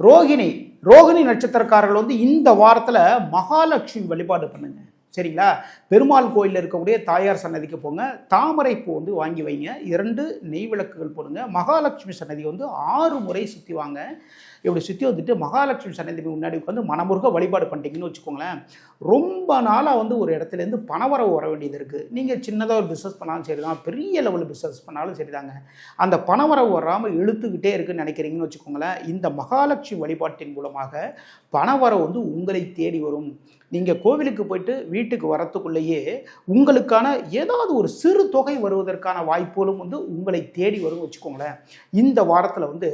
ரோகிணி ரோகிணி நட்சத்திரக்காரர்கள் வந்து இந்த வாரத்தில் மகாலட்சுமி வழிபாடு பண்ணுங்க. சரிங்களா? பெருமாள் கோயிலில் இருக்கக்கூடிய தாயார் சன்னதிக்கு போங்க. தாமரை பூ வந்து வாங்கி வைங்க. இரண்டு நெய் விளக்குகள் போடுங்க. மகாலட்சுமி சன்னதி வந்து ஆறு முறை சுற்றி வாங்க. இப்படி சுற்றி வந்துட்டு மகாலட்சுமி சன்னதி முன்னாடி உட்காந்து மனமுருக வழிபாடு பண்ணிட்டீங்கன்னு வச்சுக்கோங்களேன். ரொம்ப நாளாக வந்து ஒரு இடத்துலேருந்து பணவரவு வர வேண்டியது இருக்குது நீங்கள் சின்னதாக ஒரு பிஸ்னஸ் பண்ணாலும் சரி தான் பெரிய லெவலில் பிஸ்னஸ் பண்ணாலும் சரி தாங்க அந்த பணவரவு வராமல் இழுத்துக்கிட்டே இருக்குன்னு நினைக்கிறீங்கன்னு வச்சுக்கோங்களேன். இந்த மகாலட்சுமி வழிபாட்டின் மூலமாக பணவரவு வந்து உங்களை தேடி வரும். நீங்கள் கோவிலுக்கு போயிட்டு வீட்டுக்கு வரத்துக்குள்ளேயே உங்களுக்கான ஏதாவது ஒரு சிறு தொகை வருவதற்கான வாய்ப்புகளும் வந்து உங்களை தேடி வரும் வச்சுக்கோங்களேன். இந்த வாரத்தில் வந்து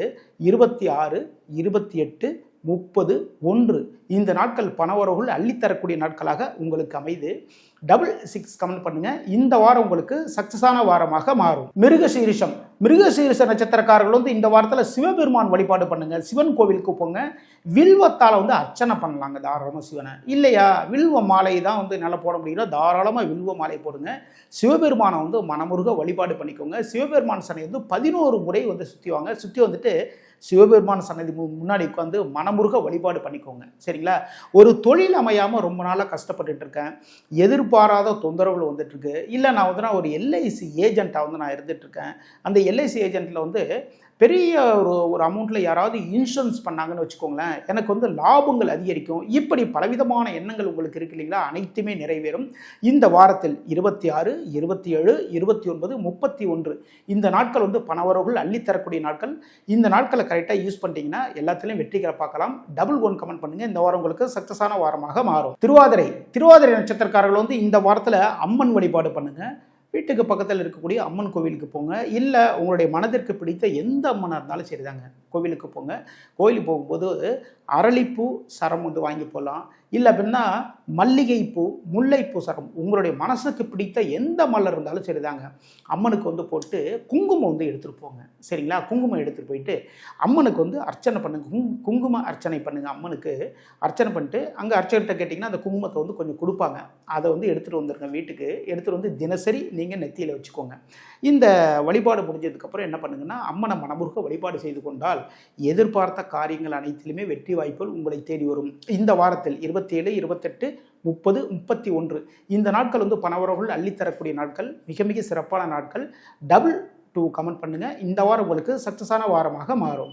இருபத்தி ஆறு இருபத்தி எட்டு முப்பது ஒன்று இந்த நாட்கள் பணவரவுகள் அள்ளித்தரக்கூடிய நாட்களாக உங்களுக்கு அமைது. டபுள் சிக்ஸ் கமெண்ட் பண்ணுங்க. இந்த வாரம் உங்களுக்கு சக்சஸான வாரமாக மாறும். மிருக சீரிஷம் மிருகசீரிச நட்சத்திரக்காரர்கள் வந்து இந்த வாரத்தில் சிவபெருமான் வழிபாடு பண்ணுங்க. சிவன் கோவிலுக்கு போங்க. வில்வத்தால் வந்து அர்ச்சனை பண்ணலாங்க தாராளமாக சிவனை. இல்லையா? வில்வ மாலை தான் வந்து நல்லா போட முடியல தாராளமாக வில்வ மாலை போடுங்க. சிவபெருமானை வந்து மனமுருக வழிபாடு பண்ணிக்கோங்க. சிவபெருமான் சனை வந்து பதினோரு முறை வந்து சுற்றி வாங்க. சுற்றி வந்துட்டு சிவபெருமான் சன்னதி முன்னாடி உட்காந்து மனமுருக வழிபாடு பண்ணிக்கோங்க. சரிங்களா? ஒரு தொழில் அமையாமல் ரொம்ப நாளாக கஷ்டப்பட்டுட்டு இருக்கேன். எதிர்பாராத தொந்தரவுகள் வந்துட்டு இருக்கு. இல்லை நான் வந்து நான் ஒரு எல்ஐசி ஏஜென்ட்டாக வந்து நான் இருந்துட்டு இருக்கேன். அந்த எல்ஐசி ஏஜென்ட்டில் வந்து பெரிய ஒரு ஒரு அமௌண்ட்டில் யாராவது இன்சூரன்ஸ் பண்ணாங்கன்னு வச்சுக்கோங்களேன் எனக்கு வந்து லாபங்கள் அதிகரிக்கும். இப்படி பலவிதமான எண்ணங்கள் உங்களுக்கு இருக்கு இல்லைங்களா? அனைத்துமே நிறைவேறும். இந்த வாரத்தில் இருபத்தி ஆறு இருபத்தி ஏழு இருபத்தி ஒன்பது முப்பத்தி ஒன்று இந்த நாட்கள் வந்து பணவரவுகள் அள்ளித்தரக்கூடிய நாட்கள். இந்த நாட்களை கரெக்டாக யூஸ் பண்ணிட்டீங்கன்னா எல்லாத்துலேயும் வெற்றிகளை பார்க்கலாம். டபுள் ஒன் கமெண்ட் பண்ணுங்க. இந்த வாரம் உங்களுக்கு சக்ஸஸான வாரமாக மாறும். திருவாதிரை திருவாதிரை நட்சத்திரக்காரர்கள் வந்து இந்த வாரத்தில் அம்மன் வழிபாடு பண்ணுங்கள் வீட்டுக்கு பக்கத்தில் இருக்கக்கூடிய அம்மன் கோவிலுக்கு போங்க. இல்லை உங்களுடைய மனதிற்கு பிடித்த எந்த அம்மனாக இருந்தாலும் சரிதாங்க. கோவிலுக்கு போங்க. கோயிலுக்கு போகும்போது அரளிப்பூ சரம் வந்து வாங்கி போகலாம் இல்லை அப்படின்னா மல்லிகைப்பூ முல்லைப்பூ சகம். உங்களுடைய மனசுக்கு பிடித்த எந்த மலர் இருந்தாலும் சரிதாங்க. அம்மனுக்கு வந்து போட்டு குங்குமம் வந்து எடுத்துகிட்டு போங்க. சரிங்களா? குங்குமம் எடுத்துகிட்டு போயிட்டு அம்மனுக்கு வந்து அர்ச்சனை பண்ணுங்க. குங்- குங்கும அர்ச்சனை பண்ணுங்க அம்மனுக்கு. அர்ச்சனை பண்ணிட்டு அங்கே அர்ச்சகர்கிட்ட கேட்டிங்கன்னா அந்த குங்குமத்தை வந்து கொஞ்சம் கொடுப்பாங்க. அதை வந்து எடுத்துகிட்டு வந்துருங்க வீட்டுக்கு. எடுத்துகிட்டு வந்து தினசரி நீங்கள் நெத்தியில் வச்சுக்கோங்க. இந்த வழிபாடு முடிஞ்சதுக்கப்புறம் என்ன பண்ணுங்கன்னா அம்மனை மனமுருக வழிபாடு செய்து கொண்டால் எதிர்பார்த்த காரியங்கள் அனைத்திலுமே வெற்றி வாய்ப்புகள் உங்களை தேடி வரும். இந்த வாரத்தில் இருபத்தேழு இருபத்தெட்டு முப்பது முப்பத்தி ஒன்று இந்த நாட்கள் வந்து பணவரவுகள் அள்ளித்தரக்கூடிய நாட்கள் மிக மிக சிறப்பான நாட்கள். டபுள் டூ கமெண்ட் பண்ணுங்க. இந்த வாரம் உங்களுக்கு சக்ஸஸான வாரமாக மாறும்.